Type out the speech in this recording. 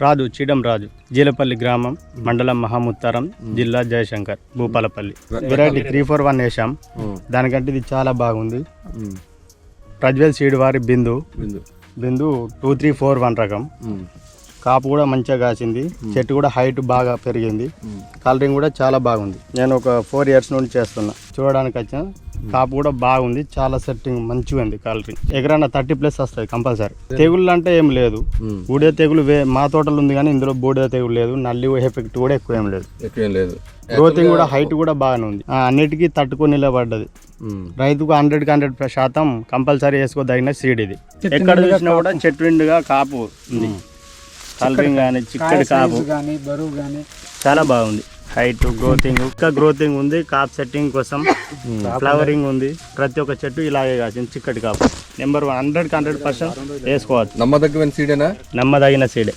రాజు చీడం రాజు జీలపల్లి గ్రామం మండలం మహాముత్తారం జిల్లా Jayashankar Bhupalpally. Variety three four one వేసాం దానికంటే ఇది చాలా బాగుంది. ప్రజ్వల్ సీడ్ వారి Bindu. Bindu. Bindu two three four one రకం. కాపు కూడా మంచిగా కాసింది. చెట్టు కూడా హైట్ బాగా పెరిగింది. కలరింగ్ కూడా చాలా బాగుంది. నేను ఒక ఫోర్ ఇయర్స్ నుండి చేస్తున్నా. చూడడానికి వచ్చిన. కాపు కూడా బాగుంది. చాలా సెట్టింగ్ మంచిగా ఉంది కలరింగ్ ఎకరాన థర్టీ ప్లస్ వస్తుంది కంపల్సరీ. తెగుళ్ళు అంటే ఏం లేదు. బూడిద తెగులు వే మా తోటలో ఉంది కానీ ఇందులో బూడిద తెగులు లేదు. నల్లి ఎఫెక్ట్ కూడా ఎక్కువ ఏం లేదు. ఎక్కువ ఏం లేదు. గ్రోతింగ్ కూడా హైట్ కూడా బాగానే ఉంది. ఆ, అన్నిటికీ తట్టుకొని నిలబడ్డది. ఉమ్. రైతుకు హండ్రెడ్ హండ్రెడ్ శాతం కంపల్సరీ వేసుకోదగిన సీడ్ ఇది. ఎక్కడ చూసినా కూడా చెట్టు నిండుగా కాపు ఉంది. కలరింగ్ కానీ చిక్కటి కాపు. కానీ బరువు కానీ చాలా బాగుంది. హైట్ గ్రోతింగ్ ఇంకా గ్రోతింగ్ ఉంది కాప్ సెట్టింగ్ కోసం ఫ్లవరింగ్ ఉంది. ప్రతి ఒక్క చెట్టు ఇలాగే కాసింది చిక్కటి కాపు. Number one hundred hundred percent వేసుకోవచ్చు. నమ్మదగ్గమైన సీడేనా నమ్మదగిన సీడే